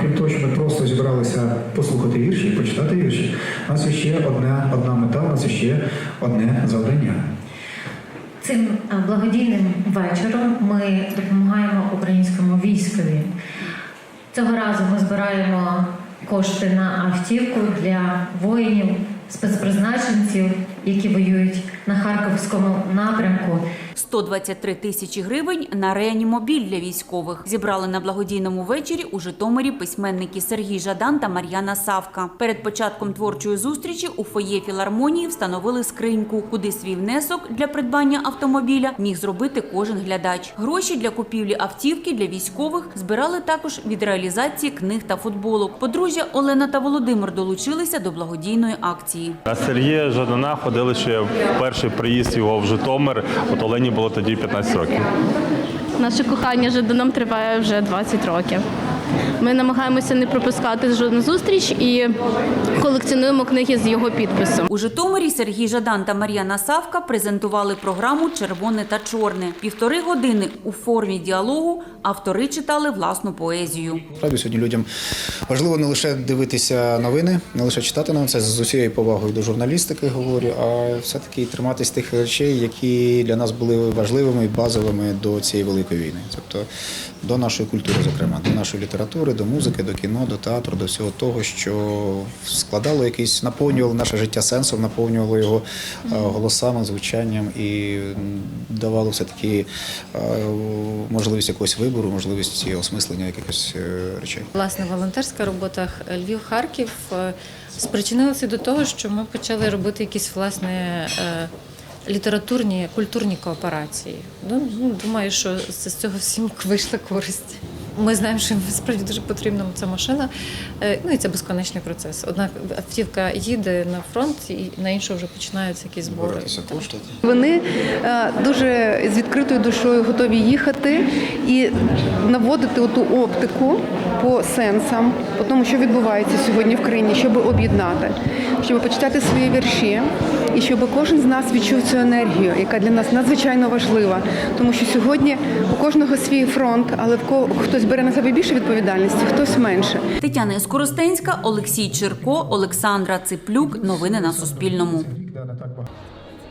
Крім того, що ми просто зібралися послухати вірші, почитати вірші, у нас є ще одна, одна мета, у нас ще одне завдання. Цим е, благодійним вечором ми допомагаємо українському військові. Цього разу ми збираємо кошти на автівку для воїнів, спецпризначенців, які воюють на харківському напрямку. 123 тисячі гривень на реанімобіль для військових зібрали на благодійному вечорі у Житомирі письменники Сергій Жадан та Мар'яна Савка. Перед початком творчої зустрічі у фоє філармонії встановили скриньку, куди свій внесок для придбання автомобіля міг зробити кожен глядач. Гроші для купівлі автівки для військових збирали також від реалізації книг та футболок. Подружжя Олена та Володимир долучилися до благодійної акції. Сергія Жадана ходили ще перший приїзд його в Житомир. От Олені було тоді 15 років. Наше кохання з Жаданом триває вже 20 років. Ми намагаємося не пропускати жодну зустріч і колекціонуємо книги з його підписом. У Житомирі Сергій Жадан та Мар'яна Савка презентували програму Червоне та чорне. Півтори години у формі діалогу автори читали власну поезію. Справді сьогодні людям важливо не лише дивитися новини, не лише читати новини, це з усією повагою до журналістики говорю, а все-таки триматись тих речей, які для нас були важливими і базовими до цієї великої війни. Тобто до нашої культури, зокрема, до нашої літератури, до музики, до кіно, до театру, до всього того, що складало якийсь, наповнювало наше життя сенсом, наповнювало його е, голосами, звучанням і давало все-таки е, можливість якогось вибору, можливість осмислення якихось е, речей. Власне, волонтерська робота Львів-Харків е, спричинилася до того, що ми почали робити якісь власне літературні, культурні кооперації. Ну, ну, думаю, що з з цього всім вийшла користь. Ми знаємо, що їм справді дуже потрібна ця машина. Е, Ну і це безконечний процес. Однак автівка їде на фронт, і на іншу вже починаються якісь збори. Вони е, дуже з відкритою душою готові їхати і наводити оту оптику по сенсам, по тому, що відбувається сьогодні в країні, щоб об'єднати, щоб почитати свої вірші, і щоб кожен з нас відчув цю енергію, яка для нас надзвичайно важлива. Тому що сьогодні у кожного свій фронт, але в ко- хтось бере на себе більше відповідальності, хтось менше. Тетяна Скоростенська, Олексій Черко, Олександра Циплюк. Новини на Суспільному.